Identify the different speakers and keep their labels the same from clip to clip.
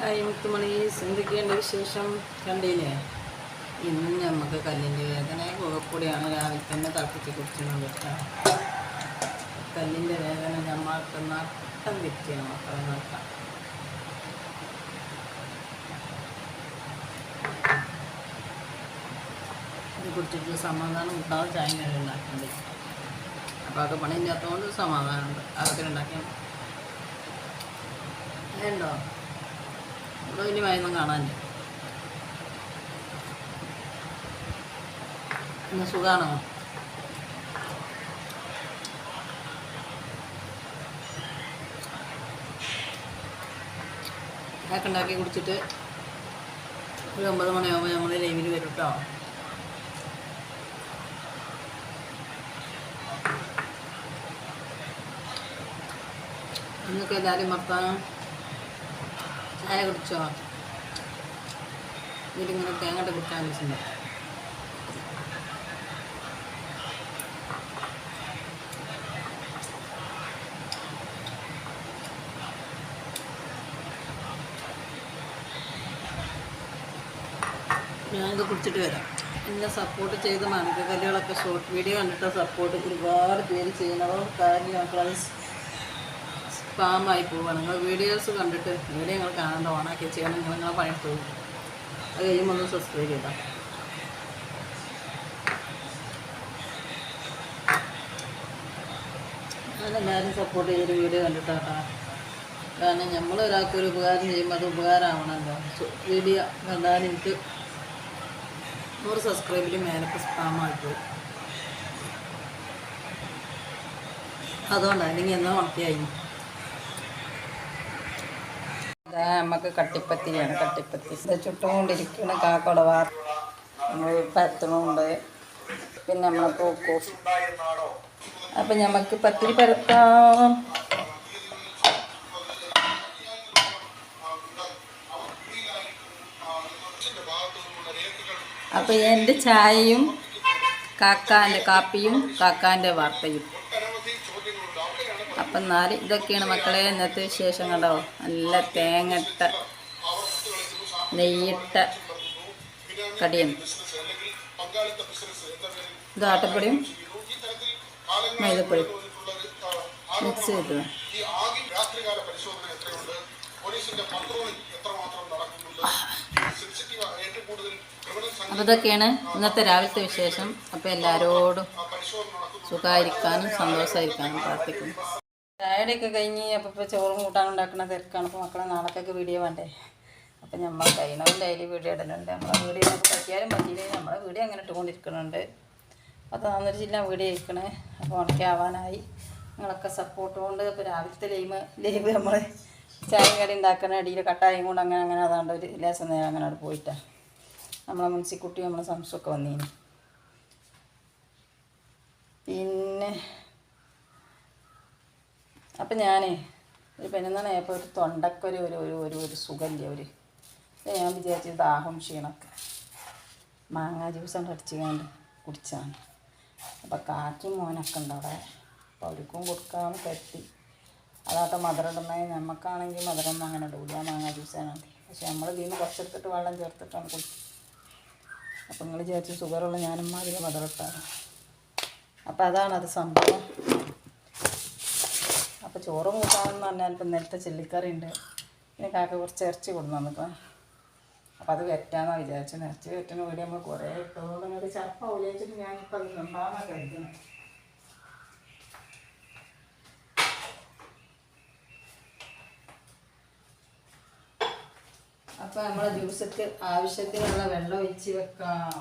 Speaker 1: Hi മുത്തുമണി എന്തൊക്കെയുണ്ട് വിശേഷം? കണ്ടില്ലേ? ഇന്ന് നമുക്ക് കല്ലിന്റെ വേദന കുഴപ്പൊടിയാണ് രാവിലെ തന്നെ തിളപ്പിച്ച് കുടിച്ചിരുന്നത് കേട്ടോ. കല്ലിന്റെ വേദന നമ്മൾക്ക് നട്ടം തിരിക്കണം മക്കളെ നട്ടം. ഇത് കുടിച്ചിട്ട് സമാധാനം ഉണ്ടാവും ചായ നേരം ഉണ്ടാക്കണ്ടേ? അപ്പോൾ അത് പണി ഇല്ലാത്തതുകൊണ്ട് സമാധാനമുണ്ട്. അതൊക്കെ ഉണ്ടാക്കിയാൽ ഉണ്ടോ ഇവിടെ ഇനി മയൊന്നും കാണാനില്ല. ഇന്ന് സുഖാണോ? അതൊക്കെ ഉണ്ടാക്കി കുടിച്ചിട്ട് ഒരു ഒമ്പത് മണിയാകുമ്പോൾ നമ്മൾ ലൈവിൽ വരും കേട്ടോ. ഇന്നൊക്കെ എല്ലാവരും വർത്താനം ചായ കുടിച്ചോ ഇതിലിങ്ങനെ തേങ്ങട്ട് കുടിക്കാൻ വെച്ചിട്ടുണ്ട് ഞാനിത് കുടിച്ചിട്ട് വരാം. എന്നെ സപ്പോർട്ട് ചെയ്ത് മണിക്കല്ലുകളൊക്കെ ഷോർട്ട് വീഡിയോ കണ്ടിട്ട് സപ്പോർട്ട് ഒരുപാട് പേര് ചെയ്യുന്നതോ കാര്യം മക്കളത് സ്പാമായി പോവുകയാണ് നിങ്ങൾ വീഡിയോസ് കണ്ടിട്ട് വീഡിയോ നിങ്ങൾ കാണേണ്ട ഓണാക്കി ചെയ്യണം നിങ്ങൾ നിങ്ങളെ പണി പോകും. അത് കഴിയുമ്പോൾ ഒന്ന് സബ്സ്ക്രൈബ് ചെയ്താൽ ഞാനെല്ലാവരും സപ്പോർട്ട് ചെയ്തൊരു വീഡിയോ കണ്ടിട്ടാട്ടാ. കാരണം നമ്മൾ ഒരാൾക്ക് ഒരു ഉപകാരം ചെയ്യുമ്പോൾ അത് ഉപകാരമാവണമല്ലോ സോ- വീഡിയോ കണ്ടാൽ എനിക്ക് നൂറ് സബ്സ്ക്രൈബിൽ മേലൊക്കെ സ്പാമായി പോകും അതുകൊണ്ടാണ് അല്ലെങ്കിൽ എന്നാ ഉണക്കിയായി നമുക്ക് കട്ടിപ്പത്തിരിയാണ് കട്ടിപ്പത്തി. ചുട്ടുകൊണ്ടിരിക്കുന്ന കാക്കട വാർ നമ്മൾ പരത്തണമുണ്ട് പിന്നെ നമ്മളെ പൂക്കും. അപ്പം നമുക്ക് പത്തിരി പരത്താം. അപ്പം എന്റെ ചായയും കാക്കാന്റെ കാപ്പിയും കാക്കാന്റെ വാർത്തയും. അപ്പം നാല് ഇതൊക്കെയാണ് മക്കളെ ഇന്നത്തെ വിശേഷം കണ്ടോ? നല്ല തേങ്ങട്ട നെയ്യിട്ട കടിയും ഇത് ആട്ടപ്പൊടിയും മൈദപ്പൊടിയും. മിക്സ് ചെയ്തത്. അപ്പോൾ ഇതൊക്കെയാണ് ഇന്നത്തെ രാവിലത്തെ വിശേഷം. അപ്പോൾ എല്ലാവരോടും സുഖമായിരിക്കാനും സന്തോഷമായിരിക്കാനും പ്രാർത്ഥിക്കുന്നു. ചായയുടെയൊക്കെ കഴിഞ്ഞ് അപ്പോൾ ഇപ്പോൾ ചോറും കൂട്ടാനും ഉണ്ടാക്കുന്ന തിരക്കാണ്. അപ്പോൾ മക്കളെ നാളേക്കൊക്കെ വീഡിയോ വേണ്ടേ? അപ്പം നമ്മൾ കഴിയണവും ഡെയിലി വീഡിയോ ഇടലുണ്ട് നമ്മളെ വീഡിയോ നമുക്ക് പറ്റിയാലും പറ്റിയില്ലെങ്കിൽ നമ്മളെ വീഡിയോ അങ്ങനെ ഇട്ടുകൊണ്ടിരിക്കുന്നുണ്ട്. അപ്പോൾ താന്നൊരു ജില്ല വീഡിയോ ഇരിക്കണേ അപ്പോൾ ഉണക്കാവാനായി. നിങ്ങളൊക്കെ സപ്പോർട്ട് കൊണ്ട് ഇപ്പോൾ രാവിലത്തെ ലൈവ് ലൈവ് നമ്മൾ ചായ കടി ഉണ്ടാക്കുന്ന അടിയിൽ കട്ടായും കൊണ്ട് അങ്ങനെ അങ്ങനെ അതാണ്ട് ഒരു ലേശം നേരം അങ്ങനെ അവിടെ പോയിട്ടാണ് നമ്മളെ മുൻസിക്കുട്ടി നമ്മളെ സംശയമൊക്കെ വന്നീന്. പിന്നെ അപ്പം ഞാനേ ഒരു പതിനൊന്നാണ് ആയപ്പോൾ ഒരു തൊണ്ടക്കൊരു ഒരു ഒരു ഒരു ഒരു സുഖമില്ല ഒരു? ഞാൻ വിചാരിച്ചു ദാഹം ക്ഷീണമൊക്കെ മാങ്ങ ജ്യൂസ് കൊണ്ട് അടിച്ചുകൊണ്ട് കുടിച്ചാണ്. അപ്പോൾ കാറ്റും മോനൊക്കെ ഉണ്ട് അവിടെ. അപ്പോൾ അവർക്കും കൊടുക്കാമെന്ന് കരുത്തി അതാകട്ടെ മധുരം നമുക്കാണെങ്കിൽ മധുരം അങ്ങനെ ഇടൂല മാങ്ങ ജ്യൂസ് ആണ് പക്ഷെ നമ്മൾ ഇതിൽ നിന്ന് കുറച്ചെടുത്തിട്ട് വെള്ളം ചേർത്തിട്ടാണ് കുടിക്കുക അപ്പോൾ നിങ്ങൾ വിചാരിച്ചു ഷുഗറുള്ള ഞാനും അതിൽ മധുരം ഇട്ടാണ് അപ്പോൾ അതാണ് അത് സംഭവം. അപ്പോൾ ചോറും കൂട്ടാമെന്ന് പറഞ്ഞാൽ ഇപ്പം നേരത്തെ ചെല്ലിക്കറി ഉണ്ട്. പിന്നെ കാക്ക കുറച്ച് ഇറച്ചി കൊടുന്നു അപ്പോൾ അത് വെറ്റാന്നാണ് വിചാരിച്ചത്. ഇറച്ചി വെറ്റണ വീട് നമ്മൾ കുറേ ഇട്ടതുകൊണ്ട് നിങ്ങൾക്ക് ചപ്പ വിചാരിച്ചിട്ട് ഞാനിപ്പോൾ അത് ഉണ്ടാകാൻ കഴിക്കുന്നത് അപ്പോൾ നമ്മൾ ദിവസത്തിൽ ആവശ്യത്തിനുള്ള വെള്ളം ഒഴിച്ച് വെക്കാം.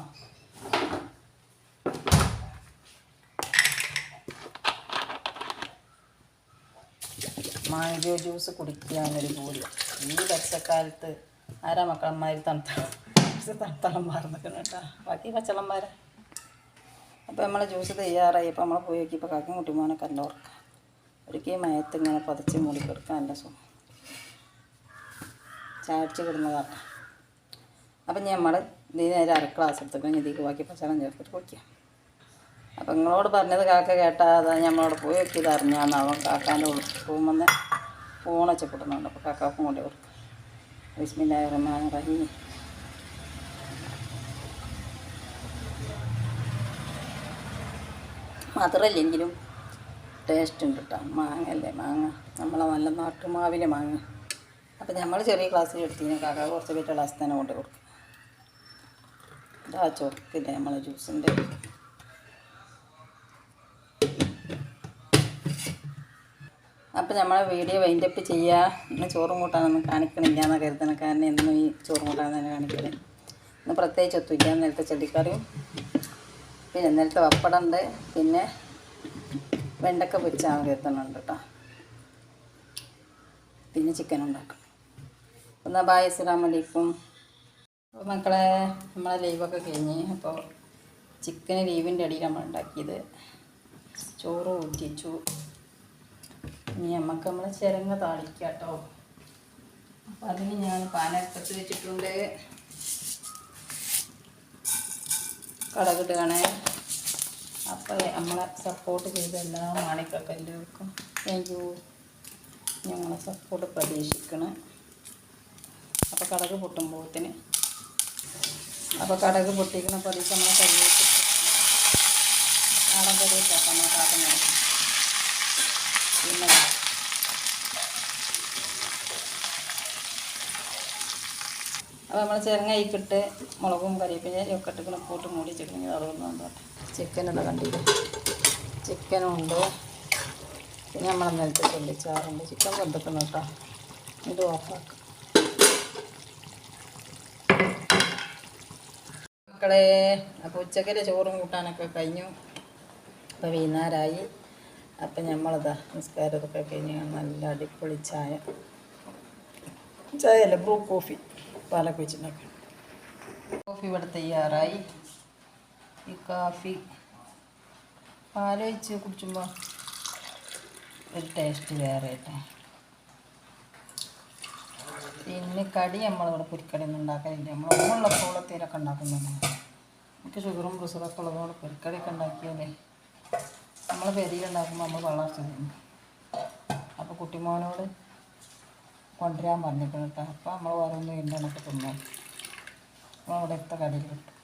Speaker 1: മാംഗോ ജ്യൂസ് കുടിക്കാനൊരു പൂതി. ഈ പച്ചക്കാലത്ത് ആരാ മക്കളന്മാർ തണുത്ത തണുത്തളം മാറുന്നൊക്കെ കേട്ടോ. ബാക്കി പച്ചളന്മാരെ അപ്പോൾ നമ്മൾ ജ്യൂസ് തയ്യാറായി. അപ്പോൾ നമ്മൾ പോയി നോക്കിയപ്പോൾ കാക്കും കുട്ടിമാനെ കല്ല ഒരിക്കൽ മയത്ത് ഇങ്ങനെ പതിച്ച് മൂടി കൊടുക്കാം എന്റെ സുഖം. ചാടിച്ച് കിടുന്നതാട്ടോ അപ്പം നമ്മൾ ഇതിന് അര ഗ്ലാസ് എടുത്തിട്ട് ഇതിലേക്ക് ബാക്കി പച്ചളം ചേർത്തിട്ട് കുടിക്കാം നിങ്ങളോട് പറഞ്ഞത് കാക്ക കേട്ടാ അതാ നമ്മളോട് പോയി നോക്കിയത് അറിഞ്ഞാന്ന് അവൻ കാക്കാന്റെ റൂമെന്ന് ഫോൺ വെച്ചപ്പെടുന്നുണ്ട് അപ്പോൾ കാക്ക ഫോൺ കൊടുക്കും ബിസ്മില്ലാഹിർ റഹ്മാനിർ റഹീം. മധുരമില്ലെങ്കിലും ടേസ്റ്റ് ഉണ്ട് കേട്ടോ മാങ്ങ അല്ലേ മാങ്ങ. നമ്മളെ നല്ല നാട്ടുമാവിലെ മാങ്ങ. അപ്പം നമ്മൾ ചെറിയ ക്ലാസ്സിൽ എടുത്തിന് കാക്ക കുറച്ച് വലിയ ക്ലാസ് തന്നെ കൊണ്ട് കൊടുക്കും ഇതാ ചോർക്കില്ലേ നമ്മളെ ജ്യൂസിന്റെ അപ്പം നമ്മളെ വീഡിയോ വൈൻഡപ്പ് ചെയ്യുക ഇന്ന് ചോറും കൂട്ടാനൊന്നും കാണിക്കണില്ല എന്ന് കരുതണം കാരണം എന്നും ഈ ചോറും കൂട്ടാൻ തന്നെ കാണിക്കൽ. ഇന്ന് പ്രത്യേകിച്ച് ഒത്തുമില്ല നേരത്തെ ചെടിക്കറിയും. പിന്നെ നേരത്തെ പപ്പടം പിന്നെ വെണ്ടക്ക പൊരിച്ചാൽ കരുതണുണ്ട് കേട്ടോ പിന്നെ ചിക്കൻ ഉണ്ടാക്കും എന്നാൽ ബായ് അസ്സലാം വലൈക്കും അപ്പോൾ മക്കളെ നമ്മളെ ലീവൊക്കെ കഴിഞ്ഞ് അപ്പോൾ ചിക്കൻ ലീവിന്റെ അടിയിൽ നമ്മൾ ഉണ്ടാക്കിയത് ചോറ് ഊറ്റിച്ചു ഇനി നമുക്ക് നമ്മൾ ചിരങ്ങ താളിക്കാം കേട്ടോ അപ്പം അതിന് ഞാൻ പാനടുപ്പത്ത് വെച്ചിട്ടുണ്ട്. കടകിടുകയാണേ അപ്പോൾ നമ്മളെ സപ്പോർട്ട് ചെയ്ത എല്ലാ മാണിക്കൊക്കെ എല്ലാവർക്കും താങ്ക് യു ഞങ്ങളെ സപ്പോർട്ട് പ്രതീക്ഷിക്കണം. അപ്പോൾ കടക് പൊട്ടുമ്പോഴത്തിന് അപ്പോൾ കടക് പൊട്ടിക്കണ പ്രതീക്ഷ നമ്മളെ കരിവേറ്റ് ആടം നമ്മൾ കാട്ടുന്നത് പിന്നെ അപ്പോൾ നമ്മൾ ചെറുങ്ങയിക്കിട്ട് മുളകും കരിവേപ്പിലയും ഒക്കെ ഇട്ട് കൂട്ട് മൂടി വെച്ചിട്ടുണ്ടെങ്കിൽ വന്നോട്ടെ. ചിക്കനുള്ള കണ്ടില്ല? ചിക്കനും ഉണ്ട്. പിന്നെ നമ്മൾ നേരത്തെ ചൊല്ലിച്ചാറുണ്ട് ചിക്കൻ വെന്തിക്കണം കേട്ടോ. ഇത് ഓഫാക്കും. മക്കളെ അപ്പോൾ ഉച്ചക്കലെ ചോറും കൂട്ടാനൊക്കെ കഴിഞ്ഞു. അപ്പോൾ വൈകുന്നേരമായി അപ്പം നമ്മളതാ നിസ്കാരമൊക്കെ കഴിഞ്ഞ് നല്ല അടിപൊളി ചായ. ചായ അല്ല ബ്രൂ കോഫി പാലൊക്കെ വെച്ചിട്ടുണ്ടാക്കി. കോഫി ഇവിടെ തയ്യാറായി. ഈ കാഫി പാലൊഴിച്ച് കുടിച്ചുമ്പോൾ ഒരു ടേസ്റ്റ് വേറെ കേട്ടോ പിന്നെ കടി നമ്മളിവിടെ പൊരിക്കടി ഒന്നും ഉണ്ടാക്കലില്ല നമ്മൾ ഒന്നുള്ള കോളത്തേലൊക്കെ ഉണ്ടാക്കുന്നുണ്ട് നമുക്ക് ഷുഗറും പ്രഷറൊക്കെ ഉള്ളതുകൊണ്ട് പൊരിക്കടിയൊക്കെ ഉണ്ടാക്കിയാലേ നമ്മൾ പെരിയിലുണ്ടാക്കുമ്പോൾ നമ്മൾ വെള്ളം തിന്നും അപ്പോൾ കുട്ടിമോനോട് കൊണ്ടുവരാൻ പറഞ്ഞിട്ടുണ്ട് കേട്ടോ. അപ്പോൾ നമ്മൾ ഓരോന്ന് ഇന്റർനെറ്റ് തിന്നും. നമ്മൾ അവിടെ എത്ര കടയിൽ കിട്ടും.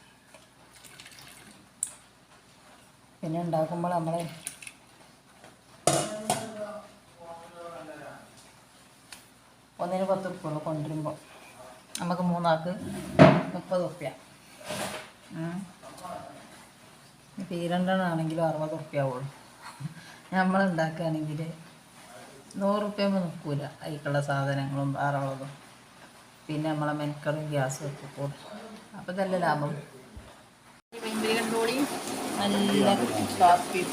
Speaker 1: പിന്നെ ഉണ്ടാക്കുമ്പോൾ നമ്മൾ ഒന്നിന് പത്ത് ഉറുപ്പുള്ളൂ കൊണ്ടുവരുമ്പോൾ നമുക്ക് മൂന്നാൾക്ക് മുപ്പത് ഈ രണ്ടെണ്ണമാണെങ്കിലും അറുപത് ഉറുപ്പ്യ ആവുള്ളൂ. നമ്മൾ ഉണ്ടാക്കുകയാണെങ്കിൽ നൂറ് നിൽക്കില്ല നിൽക്കൂല അതിക്കുള്ള സാധനങ്ങളും വേറെയുള്ളതും പിന്നെ നമ്മളെ മെനക്കളും ഗ്യാസും ഒക്കെ കൂടും. അപ്പോൾ ഇതല്ല ലാഭം. നല്ല കാപ്പി.